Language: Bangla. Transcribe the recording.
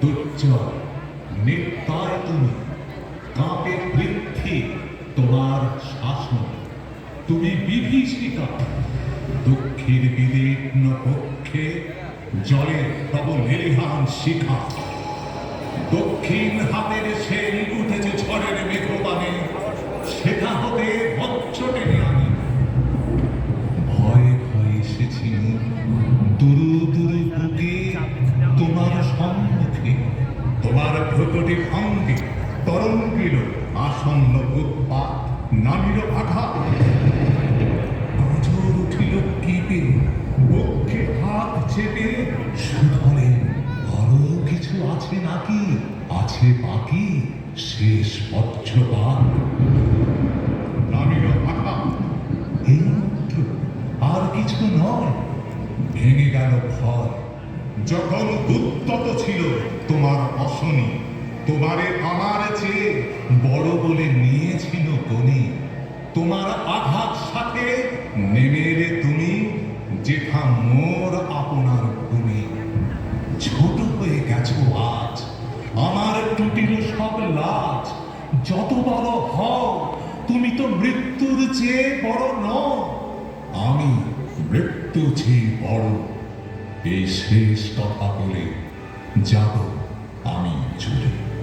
দুর্জয় নির্দয় তুমি, কাঁপে বৃদ্ধি তোমার শাসন। তুমি বিভীষিকা, দুঃখের বিদীর্ণ পক্ষে জলে তব লেলিহান শিখা। দক্ষিণ হাতের সেই ভ্রকটি ভঙ্গে তরঙ্গিল আসন্ন উৎপাত নামিল আঘাত। উঠিল কেঁপে বক্ষে হাত চেপে সুধরে, আরও কিছু আছে নাকি? আছে বাকি শেষ বজ্রপাত। নামিল আঘাত। এই আর কিছু নয়। ভেঙে গেল ভয় যখন উদ্যত ছিল তোমার অশনি তোমারে আমার চেয়ে বড় বলে নিয়েছিল গণি তোমার আঘাত সাথে নেমে এলে তুমি যেথা মোর আপনার ভূমি। ছোট হয়ে গেছো আজ, আমার টুটিল সব লাজ। যত বড় হও, তুমি তো মৃত্যুর চেয়ে বড় নও। আমি মৃত্যু চেয়ে বড়। এই শেষ কথা বলে যাব আমি চলে।